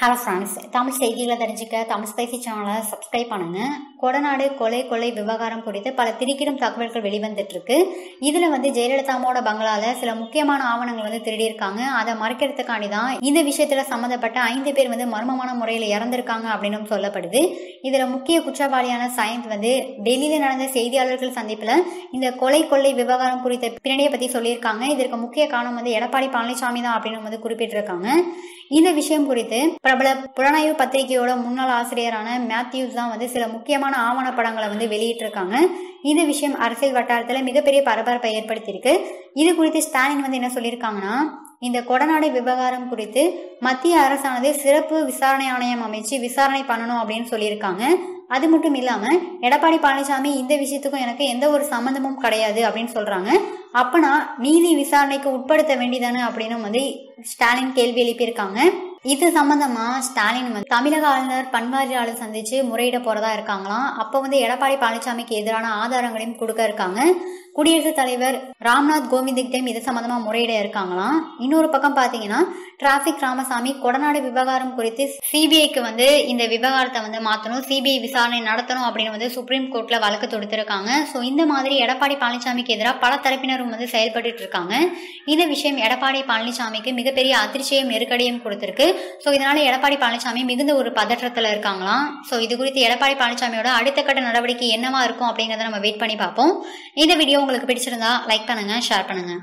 Hello friends Tamil செய்திகளை தெரிஞ்சுக்க Tamil spicy சேனலை சப்ஸ்கிரைப் பண்ணுங்க. கொடநாடு கொலை கொலை விவகாரம் குறித்து பல திரிக்கிடும் தகவல்கள் வெளிவந்துட்டு இருக்கு இதுல வந்து ஜெயலலிதாவோட பங்களால சில முக்கியமான ஆவணங்கள் வந்து திருடியிருக்காங்க. அதை மறைக்கிறதுக்காண்டி தான் இந்த விஷயத்துல சம்மந்தப்பட்ட ஐந்து பேர் வந்து மர்மமான முறையில் இறந்திருக்காங்க அப்படின்னு சொல்லப்படுது. இதுல முக்கிய குற்றவாளியான சயந்த் வந்து டெல்லியில நடந்த செய்தியாளர்கள் சந்திப்புல இந்த கொலை கொள்ளை விவகாரம் குறித்த பின்னணியை பத்தி சொல்லியிருக்காங்க. இதற்கு முக்கிய காரணம் வந்து எடப்பாடி பழனிசாமி தான் அப்படின்னு வந்து குறிப்பிட்டிருக்காங்க. இந்த விஷயம் குறித்து பிரபல புலனாய்வு பத்திரிகையோட முன்னாள் ஆசிரியரான மேத்யூஸ் தான் வந்து சில முக்கியமான ஆவணப்படங்களை வந்து வெளியிட்டிருக்காங்க. இந்த விஷயம் அரசியல் வட்டாரத்தில் மிகப்பெரிய பரபரப்பை ஏற்படுத்தியிருக்கு. இது குறித்து ஸ்டாலின் வந்து என்ன சொல்லியிருக்காங்கன்னா இந்த கொடநாடு விவகாரம் குறித்து மத்திய அரசானது சிறப்பு விசாரணை ஆணையம் அமைச்சு விசாரணை பண்ணணும் அப்படின்னு சொல்லியிருக்காங்க. அது மட்டும் இல்லாம எடப்பாடி பழனிசாமி இந்த விஷயத்துக்கும் எனக்கு எந்த ஒரு சம்மந்தமும் கிடையாது அப்படின்னு சொல்றாங்க. அப்பனா நீதி விசாரணைக்கு உட்படுத்த வேண்டிதானே அப்படின்னு வந்து ஸ்டாலின் கேள்வி எழுப்பியிருக்காங்க. இது சம்பந்தமா ஸ்டாலின் வந்து தமிழக ஆளுநர் பன்வாரிலாளர் சந்திச்சு முறையிட போறதா இருக்காங்களாம். அப்போ வந்து எடப்பாடி பழனிசாமிக்கு எதிரான ஆதாரங்களையும் கொடுக்க இருக்காங்க. குடியரசுத் தலைவர் ராம்நாத் கோவிந்துக்கிட்டையும் இது சம்பந்தமா முறையிட இருக்காங்களாம். இன்னொரு பக்கம் பாத்தீங்கன்னா டிராபிக் ராமசாமி கொடநாடு விவகாரம் குறித்து சிபிஐக்கு வந்து இந்த விவகாரத்தை வந்து மாத்தணும் சிபிஐ விசாரணை நடத்தணும் அப்படின்னு வந்து சுப்ரீம் கோர்ட்ல வழக்கு தொடுத்திருக்காங்க. ஸோ இந்த மாதிரி எடப்பாடி பழனிசாமிக்கு எதிராக பல தரப்பினரும் வந்து செயல்பட்டு இருக்காங்க. இந்த விஷயம் எடப்பாடி பழனிசாமிக்கு மிகப்பெரிய அதிர்ச்சியும் நெருக்கடியும் கொடுத்திருக்கு. ஸோ இதனால எடப்பாடி பழனிசாமி மிகுந்த ஒரு பதற்றத்தில் இருக்காங்களாம். ஸோ இது குறித்து எடப்பாடி பழனிசாமியோட அடுத்த கட்ட நடவடிக்கை என்னவா இருக்கும் அப்படிங்கிறத நம்ம வெயிட் பண்ணி பார்ப்போம். இந்த வீடியோ உங்களுக்கு பிடிச்சிருந்தா லைக் பண்ணுங்க ஷேர் பண்ணுங்க.